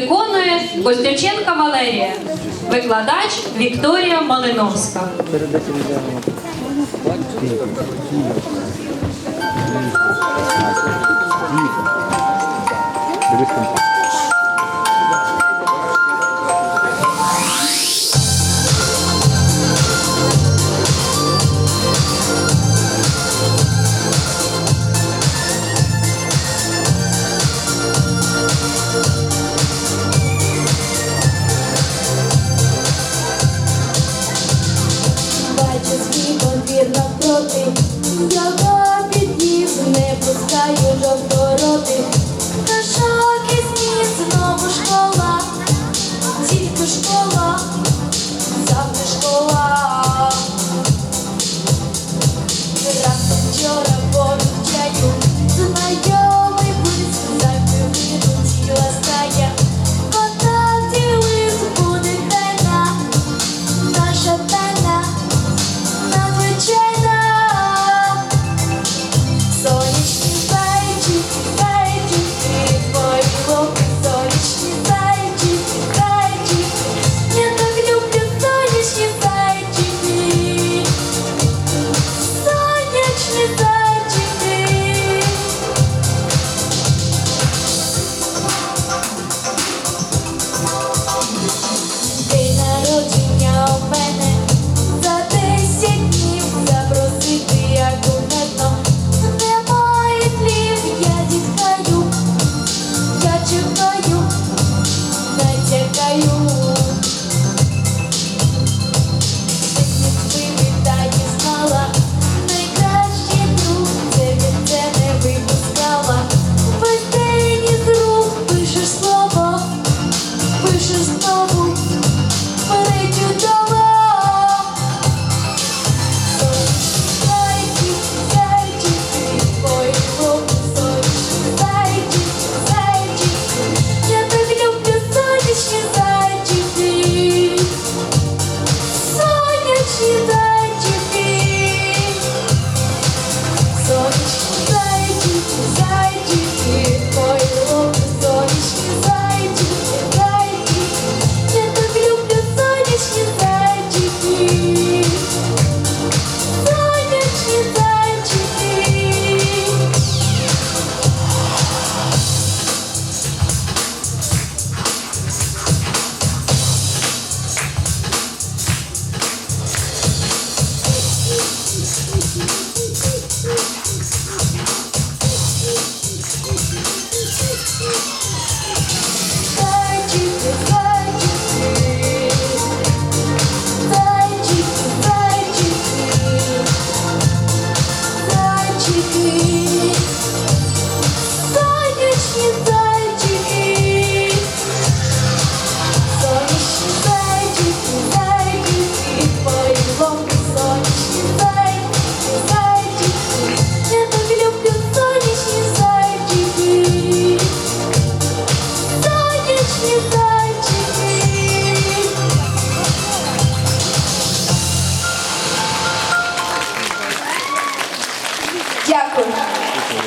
Виконує Костюченка Валерія, викладач Вікторія Малиновська. Дивись роти, я під'їзд не пускаю жовторотих. you for